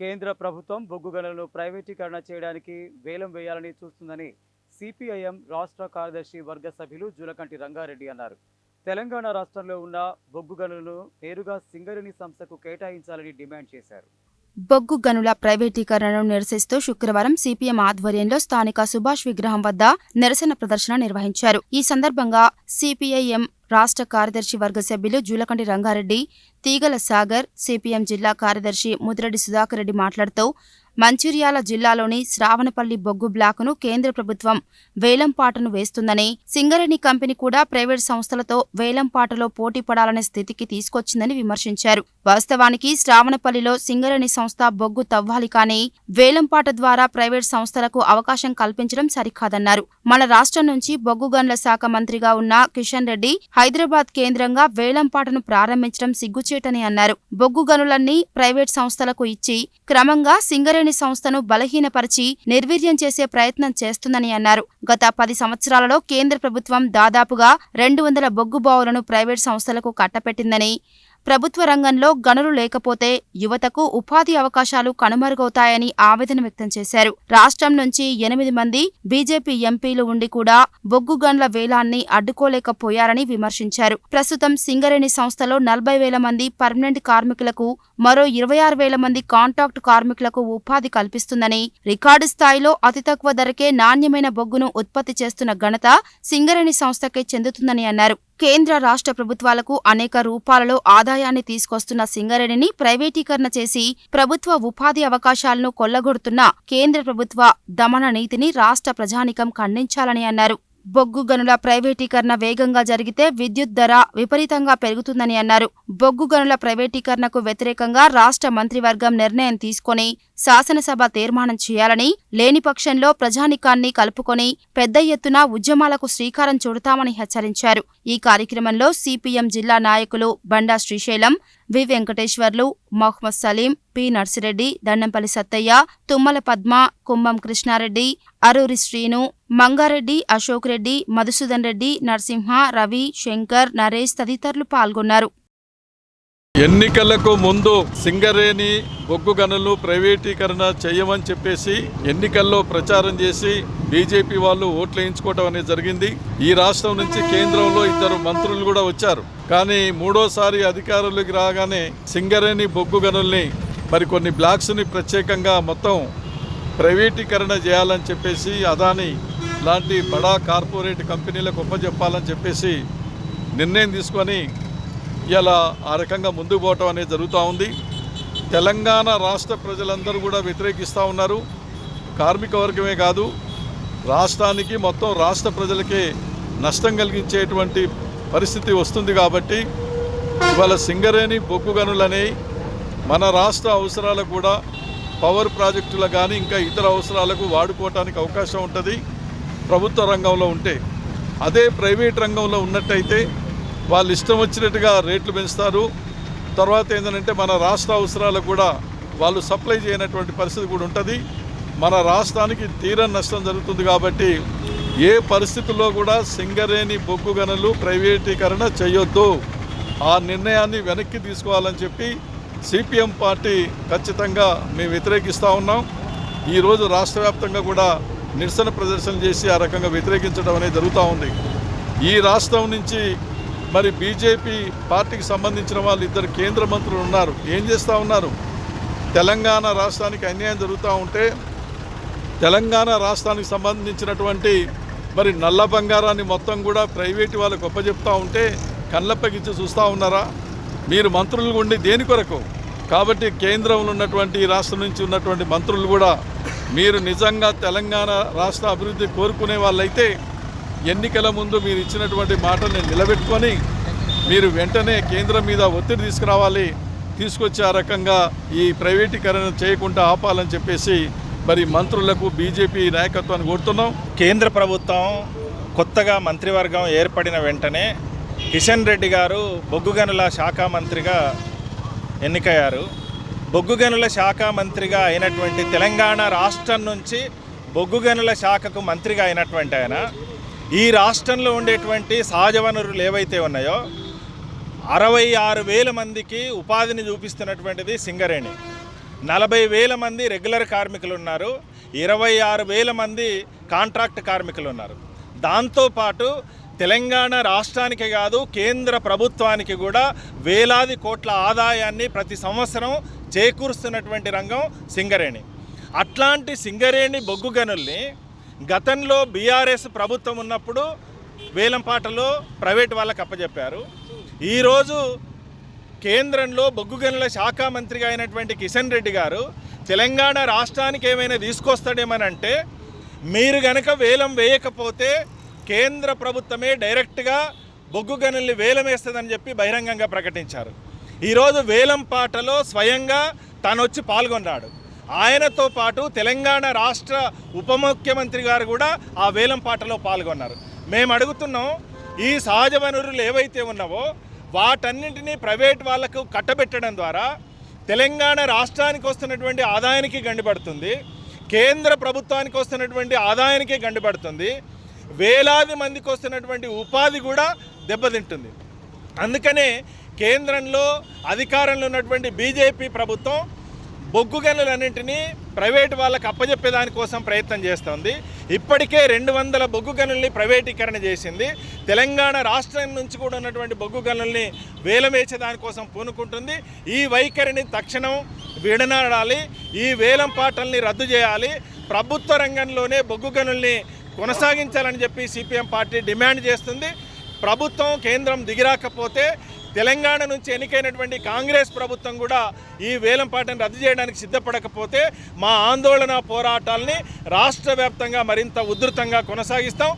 కేంద్ర ప్రభుత్వం బొగ్గు గనులను ప్రైవేటీకరణ చేయడానికి వేలం వేయాలని చూస్తుందని సిపిఐఎం రాష్ట్ర కార్యదర్శి వర్గ సభ్యులు జులకంటి రంగారెడ్డి అన్నారు. తెలంగాణ రాష్ట్రంలో ఉన్న బొగ్గు గనులను నేరుగా సింగరేణి సంస్థకు కేటాయించాలని డిమాండ్ చేశారు. బొగ్గు గనుల ప్రైవేటీకరణను నిరసిస్తూ శుక్రవారం సిపిఎం ఆధ్వర్యంలో స్థానిక సుభాష్ విగ్రహం వద్ద నిరసన ప్రదర్శన నిర్వహించారు. ఈ సందర్భంగా సిపిఐఎం రాష్ట్ర కార్యదర్శి వర్గ సభ్యులు జూలకంటి రంగారెడ్డి తీగల సాగర్ సిపిఎం జిల్లా కార్యదర్శి ముదిరెడ్డి సుధాకర్ రెడ్డి మాట్లాడుతూ మంచిర్యాల జిల్లాలోని శ్రావణపల్లి బొగ్గు బ్లాకును కేంద్ర ప్రభుత్వం వేలంపాటను వేస్తుందని సింగరేణి కంపెనీ కూడా ప్రైవేట్ సంస్థలతో వేలంపాటలో పోటీ పడాలనే స్థితికి తీసుకొచ్చిందని విమర్శించారు. వాస్తవానికి శ్రావణపల్లిలో సింగరేణి సంస్థ బొగ్గు తవ్వాలి కానీ వేలంపాట ద్వారా ప్రైవేట్ సంస్థలకు అవకాశం కల్పించడం సరికాదన్నారు. మన రాష్ట్రం నుంచి బొగ్గు గనుల శాఖ మంత్రిగా ఉన్న కిషన్ రెడ్డి హైదరాబాద్ కేంద్రంగా వేలంపాటను ప్రారంభించడం సిగ్గుచేటని అన్నారు. బొగ్గు గనులన్నీ ప్రైవేట్ సంస్థలకు ఇచ్చి క్రమంగా సింగరేణి సంస్థను బలహీనపరిచి నిర్వీర్యం చేసే ప్రయత్నం చేస్తుందని అన్నారు. గత పది సంవత్సరాలలో కేంద్ర ప్రభుత్వం దాదాపుగా రెండు వందల బొగ్గు బావులను ప్రైవేట్ సంస్థలకు కట్టపెట్టిందని ప్రభుత్వ రంగంలో గనులు లేకపోతే యువతకు ఉపాధి అవకాశాలు కనుమరుగవుతాయని ఆవేదన వ్యక్తం చేశారు. రాష్ట్రం నుంచి ఎనిమిది మంది బీజేపీ ఎంపీలు ఉండి కూడా బొగ్గు గన్ల వేలాన్ని అడ్డుకోలేకపోయారని విమర్శించారు. ప్రస్తుతం సింగరేణి సంస్థలో నలభై వేల మంది పర్మనెంట్ కార్మికులకు మరో ఇరవై ఆరు వేల మంది కాంట్రాక్ట్ కార్మికులకు ఉపాధి కల్పిస్తుందని రికార్డు స్థాయిలో అతి తక్కువ ధరకే నాణ్యమైన బొగ్గును ఉత్పత్తి చేస్తున్న ఘనత సింగరేణి సంస్థకే చెందుతుందని అన్నారు. కేంద్ర రాష్ట్ర ప్రభుత్వాలకు అనేక రూపాలలో ఆదాయాన్ని తీసుకొస్తున్న సింగరేణిని ప్రైవేటీకరణ చేసి ప్రభుత్వ ఉపాధి అవకాశాలను కొల్లగొడుతున్న కేంద్ర ప్రభుత్వ దమన నీతిని రాష్ట్ర ప్రజానికం ఖండించాలని అన్నారు. బొగ్గు గనుల ప్రైవేటీకరణ వేగంగా జరిగితే విద్యుత్ ధర విపరీతంగా పెరుగుతుందని అన్నారు. బొగ్గు గనుల ప్రైవేటీకరణకు వ్యతిరేకంగా రాష్ట్ర మంత్రివర్గం నిర్ణయం తీసుకొని శాసనసభ తీర్మానం చేయాలని లేని పక్షంలో ప్రజానికాన్ని కలుపుకొని పెద్ద ఎత్తున ఉద్యమాలకు శ్రీకారం చుడతామని హెచ్చరించారు. ఈ కార్యక్రమంలో సిపిఎం జిల్లా నాయకులు బండా శ్రీశైలం వి వెంకటేశ్వర్లు మహ్మద్ సలీం పి నర్సిరెడ్డి దండంపల్లి సత్తయ్య తుమ్మల పద్మ కుంభం కృష్ణారెడ్డి అరూరి శ్రీను మంగారెడ్డి అశోక్ రెడ్డి మధుసూదన్ రెడ్డి నరసింహ రవి శంకర్ నరేష్ తదితరులు పాల్గొన్నారు. ఎన్నికలకు ముందు సింగరేణి బొగ్గు గనులు ప్రైవేటీకరణ చేయమని చెప్పేసి ఎన్నికల్లో ప్రచారం చేసి బీజేపీ వాళ్ళు ఓట్లు వేయించుకోవటం అనేది జరిగింది. ఈ రాష్ట్రం నుంచి కేంద్రంలో ఇద్దరు మంత్రులు కూడా వచ్చారు. కానీ మూడోసారి అధికారులకు రాగానే సింగరేణి బొగ్గు గనుల్ని మరి కొన్ని బ్లాక్స్ని ప్రత్యేకంగా మొత్తం ప్రైవేటీకరణ చేయాలని చెప్పేసి అదాని లాంటి బడా కార్పొరేట్ కంపెనీలకు ఒప్పజెప్పాలని చెప్పేసి నిర్ణయం తీసుకొని ఇలా ఆ రకంగా ముందుకు పోవటం అనేది జరుగుతూ ఉంది. తెలంగాణ రాష్ట్ర ప్రజలందరూ కూడా వ్యతిరేకిస్తూ ఉన్నారు. కార్మిక వర్గమే కాదు రాష్ట్రానికి మొత్తం రాష్ట్ర ప్రజలకే నష్టం కలిగించేటువంటి పరిస్థితి వస్తుంది కాబట్టి ఇవాళ సింగరేణి బొగ్గు గనులనే మన రాష్ట్ర అవసరాలకు కూడా పవర్ ప్రాజెక్టులు కానీ ఇంకా ఇతర అవసరాలకు వాడుకోవటానికి అవకాశం ఉంటుంది. ప్రభుత్వ రంగంలో ఉంటే అదే ప్రైవేట్ రంగంలో ఉన్నట్టయితే వాళ్ళు ఇష్టం వచ్చినట్టుగా రేట్లు పెంచుతారు. తర్వాత ఏంటంటే మన రాష్ట్ర అవసరాలకు కూడా వాళ్ళు సప్లై చేయనటువంటి పరిస్థితి కూడా ఉంటుంది. మన రాష్ట్రానికి తీరం నష్టం జరుగుతుంది కాబట్టి ఏ పరిస్థితుల్లో కూడా సింగరేణి బొగ్గు గనులు ప్రైవేటీకరణ చేయొద్దు. ఆ నిర్ణయాన్ని వెనక్కి తీసుకోవాలని చెప్పి సిపిఎం పార్టీ ఖచ్చితంగా మేము వ్యతిరేకిస్తూ ఉన్నాం. ఈరోజు రాష్ట్ర వ్యాప్తంగా కూడా నిరసన ప్రదర్శన చేసి ఆ రకంగా వ్యతిరేకించడం అనేది జరుగుతూ ఉంది. ఈ రాష్ట్రం నుంచి మరి బీజేపీ పార్టీకి సంబంధించిన వాళ్ళు ఇద్దరు కేంద్ర మంత్రులు ఉన్నారు. ఏం చేస్తూ ఉన్నారు? తెలంగాణ రాష్ట్రానికి అన్యాయం జరుగుతూ ఉంటే తెలంగాణ రాష్ట్రానికి సంబంధించినటువంటి మరి నల్ల బంగారాన్ని మొత్తం కూడా ప్రైవేటు వాళ్ళకు ఒప్పజెప్తూ ఉంటే కళ్ళప్పగించి చూస్తూ ఉన్నారా? మీరు మంత్రులు ఉండి దేని కొరకు? కాబట్టి కేంద్రంలో ఉన్నటువంటి ఈ రాష్ట్రం నుంచి ఉన్నటువంటి మంత్రులు కూడా మీరు నిజంగా తెలంగాణ రాష్ట్ర అభివృద్ధి కోరుకునే వాళ్ళైతే ఎన్నికల ముందు మీరు ఇచ్చినటువంటి మాటల్ని నిలబెట్టుకొని మీరు వెంటనే కేంద్రం మీద ఒత్తిడి తీసుకురావాలి తీసుకొచ్చి ఆ రకంగా ఈ ప్రైవేటీకరణ చేయకుండా ఆపాలని చెప్పేసి మరి మంత్రులకు బీజేపీ నాయకత్వాన్ని కోరుతున్నాం. కేంద్ర ప్రభుత్వం కొత్తగా మంత్రివర్గం ఏర్పడిన వెంటనే కిషన్ రెడ్డి గారు బొగ్గుగనుల శాఖ మంత్రిగా ఎన్నికయ్యారు. బొగ్గు గనుల శాఖ మంత్రిగా అయినటువంటి తెలంగాణ రాష్ట్రం నుంచి బొగ్గు గనుల శాఖకు మంత్రిగా అయినటువంటి ఆయన. ఈ రాష్ట్రంలో ఉండేటువంటి సహజ వనరులు ఏవైతే ఉన్నాయో అరవై ఆరు వేల మందికి ఉపాధిని చూపిస్తున్నటువంటిది సింగరేణి. నలభై వేల మంది రెగ్యులర్ కార్మికులు ఉన్నారు ఇరవై ఆరు వేల మంది కాంట్రాక్ట్ కార్మికులు ఉన్నారు. దాంతోపాటు తెలంగాణ రాష్ట్రానికి కాదు కేంద్ర ప్రభుత్వానికి కూడా వేలాది కోట్ల ఆదాయాన్ని ప్రతి సంవత్సరం చేకూరుస్తున్నటువంటి రంగం సింగరేణి. అట్లాంటి సింగరేణి బొగ్గు గనుల్ని గతంలో బీఆర్ఎస్ ప్రభుత్వం ఉన్నప్పుడు వేలంపాటలో ప్రైవేట్ వాళ్ళకి అప్పచెప్పారు ఈరోజు కేంద్రంలో బొగ్గు గనుల శాఖ మంత్రిగా అయినటువంటి కిషన్ రెడ్డి గారు తెలంగాణ రాష్ట్రానికి ఏమైనా తీసుకొస్తాడేమని అంటే మీరు గనక వేలం వేయకపోతే కేంద్ర ప్రభుత్వమే డైరెక్ట్గా బొగ్గు గనుల్ని వేలం వేస్తుందని చెప్పి బహిరంగంగా ప్రకటించారు. ఈరోజు వేలం పాటలో స్వయంగా తను వచ్చి పాల్గొన్నాడు. ఆయనతో పాటు తెలంగాణ రాష్ట్ర ఉప ముఖ్యమంత్రి గారు కూడా ఆ వేలం పాటలో పాల్గొన్నారు. మేము అడుగుతున్నాం ఈ సహజ వనరులు ఏవైతే ఉన్నావో వాటన్నింటినీ ప్రైవేట్ వాళ్ళకు కట్టబెట్టడం ద్వారా తెలంగాణ రాష్ట్రానికి వస్తున్నటువంటి ఆదాయానికి గండిపడుతుంది. కేంద్ర ప్రభుత్వానికి వస్తున్నటువంటి ఆదాయానికి గండిపడుతుంది. వేలాది మందికి వస్తున్నటువంటి ఉపాధి కూడా దెబ్బతింటుంది. అందుకనే కేంద్రంలో అధికారంలో ఉన్నటువంటి బీజేపీ ప్రభుత్వం బొగ్గు గనులన్నింటినీ ప్రైవేట్ వాళ్ళకి అప్పజెప్పే దానికోసం ప్రయత్నం చేస్తోంది. ఇప్పటికే రెండు వందల బొగ్గు గనుల్ని ప్రైవేటీకరణ చేసింది. తెలంగాణ రాష్ట్రం నుంచి కూడా ఉన్నటువంటి బొగ్గు గనుల్ని వేలమేసే దానికోసం పూనుకుంటుంది. ఈ వైఖరిని తక్షణం విడనాడాలి. ఈ వేలం పాటల్ని రద్దు చేయాలి. ప్రభుత్వ రంగంలోనే బొగ్గు గనుల్ని కొనసాగించాలని చెప్పి సిపిఎం పార్టీ డిమాండ్ చేస్తుంది. ప్రభుత్వం కేంద్రం దిగిరాకపోతే తెలంగాణ నుంచి ఎన్నికైనటువంటి కాంగ్రెస్ ప్రభుత్వం కూడా ఈ వేలంపాటను రద్దు చేయడానికి సిద్ధపడకపోతే మా ఆందోళన పోరాటాల్ని రాష్ట్ర మరింత ఉధృతంగా కొనసాగిస్తాం.